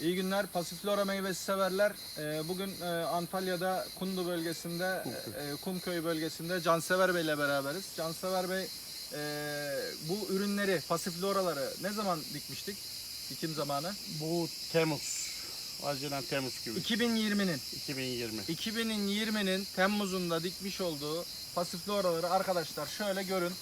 İyi günler. Pasiflora meyvesi severler. Ee, Bugün e, Antalya'da Kundu bölgesinde, Kumköy. e, Kumköy bölgesinde Cansever Bey ile beraberiz. Cansever Bey e, bu ürünleri, pasifloraları ne zaman dikmiştik? Dikim zamanı? Bu Temmuz. Haziran Temmuz gibi. 2020'nin. 2020. 2020'nin Temmuz'unda dikmiş olduğu pasifloraları arkadaşlar şöyle görün.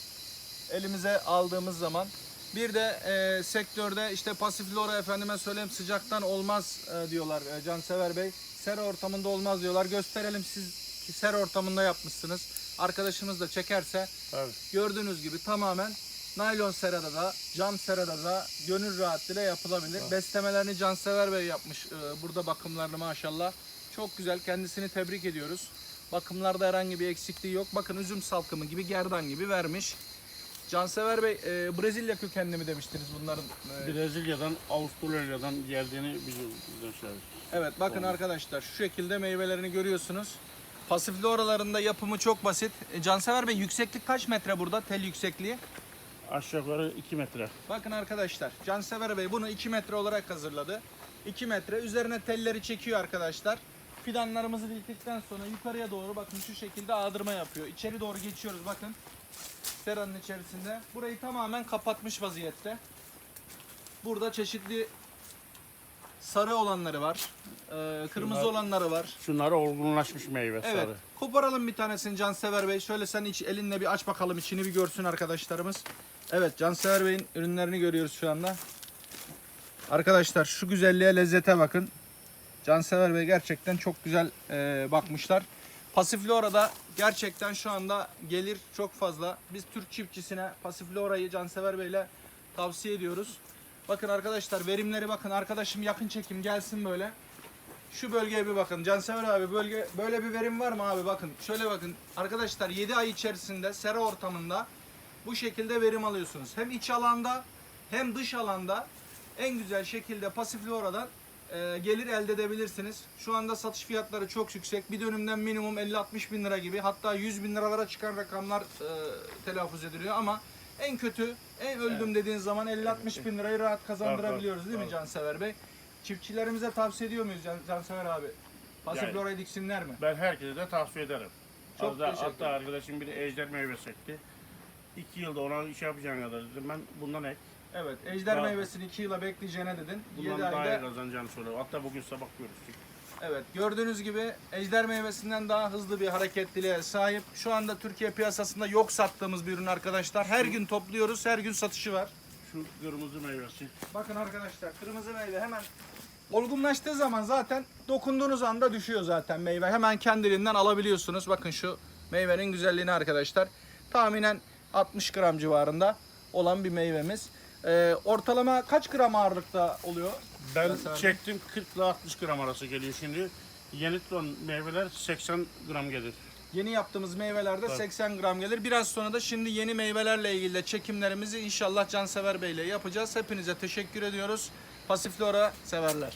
Elimize aldığımız zaman bir de e, sektörde işte pasiflora efendime söyleyeyim sıcaktan olmaz e, diyorlar e, Cansever Bey. Ser ortamında olmaz diyorlar. Gösterelim siz ki ser ortamında yapmışsınız. Arkadaşımız da çekerse Tabii. gördüğünüz gibi tamamen naylon serada da cam serada da gönül rahatlığıyla yapılabilir. Beslemelerini Cansever Bey yapmış. Ee, Burada bakımlarını maşallah. Çok güzel. Kendisini tebrik ediyoruz. Bakımlarda herhangi bir eksikliği yok. Bakın üzüm salkımı gibi gerdan gibi vermiş. Cansever Bey e, Brezilya kökenli mi demiştiniz bunların? e, Brezilya'dan, Avustralya'dan geldiğini biliyoruz. Şey. Evet bakın arkadaşlar şu şekilde meyvelerini görüyorsunuz. Pasifli oralarında yapımı çok basit. E, Cansever Bey yükseklik kaç metre burada tel yüksekliği? Aşağı yukarı 2 metre. Bakın arkadaşlar Cansever Bey bunu 2 metre olarak hazırladı. 2 metre üzerine telleri çekiyor arkadaşlar. Fidanlarımızı diktikten sonra yukarıya doğru bakın şu şekilde ağdırma yapıyor. İçeri doğru geçiyoruz bakın. Seranın içerisinde. Burayı tamamen kapatmış vaziyette. Burada çeşitli sarı olanları var. e, kırmızı Şunlar- olanları var. Şunları olgunlaşmış meyve Evet. sarı. Koparalım bir tanesini Cansever Bey. Şöyle sen iç, elinle bir aç bakalım içini bir görsün arkadaşlarımız. Evet Cansever Bey'in ürünlerini görüyoruz şu anda. Arkadaşlar şu güzelliğe lezzete bakın. Cansever Bey gerçekten çok güzel e, bakmışlar. Pasiflora'da gerçekten şu anda gelir çok fazla. Biz Türk çiftçisine Pasiflora'yı Cansever Bey'le tavsiye ediyoruz. Bakın arkadaşlar verimleri bakın. Arkadaşım yakın çekim gelsin böyle. Şu bölgeye bir bakın. Cansever abi bölge böyle bir verim var mı abi bakın. Şöyle bakın. Arkadaşlar 7 ay içerisinde sera ortamında bu şekilde verim alıyorsunuz. Hem iç alanda hem dış alanda en güzel şekilde pasifloradan e, gelir elde edebilirsiniz. Şu anda satış fiyatları çok yüksek. Bir dönümden minimum 50-60 bin lira gibi hatta 100 bin liralara çıkan rakamlar e, telaffuz ediliyor ama en kötü, en öldüm dediğin zaman 50-60 bin lirayı rahat kazandırabiliyoruz değil mi. Cansever Bey? Çiftçilerimize tavsiye ediyor muyuz Can, Cansever abi? Pasiflorayı diksinler mi? Ben herkese de tavsiye ederim. Çok Hatta, teşekkür hatta arkadaşım bir ejder meyvesi ekti. 2 yılda ona iş yapacağın kadar dedim. Ben bundan ek. Evet, ejder Daha- meyvesini 2 yıla bekleyeceğine dedin. Bundan 7 daha iyi ayda kazanacağını söylüyor. Hatta bugün sabah görüştük. Evet gördüğünüz gibi ejder meyvesinden daha hızlı bir hareketliliğe sahip. Şu anda Türkiye piyasasında yok sattığımız bir ürün arkadaşlar. Her gün topluyoruz, her gün satışı var. Şu kırmızı meyvesi. Bakın arkadaşlar kırmızı meyve hemen olgunlaştığı zaman zaten dokunduğunuz anda düşüyor zaten meyve. Hemen kendiliğinden alabiliyorsunuz. Bakın şu meyvenin güzelliğini arkadaşlar. Tahminen 60 gram civarında olan bir meyvemiz. Ee, ortalama kaç gram ağırlıkta oluyor? Ben Mesela- çektim 40 ile 60 gram arası geliyor şimdi. Yeni ton meyveler 80 gram gelir. Yeni yaptığımız meyvelerde Tabii. 80 gram gelir. Biraz sonra da şimdi yeni meyvelerle ilgili de çekimlerimizi inşallah Cansever Bey ile yapacağız. Hepinize teşekkür ediyoruz. Pasiflora severler.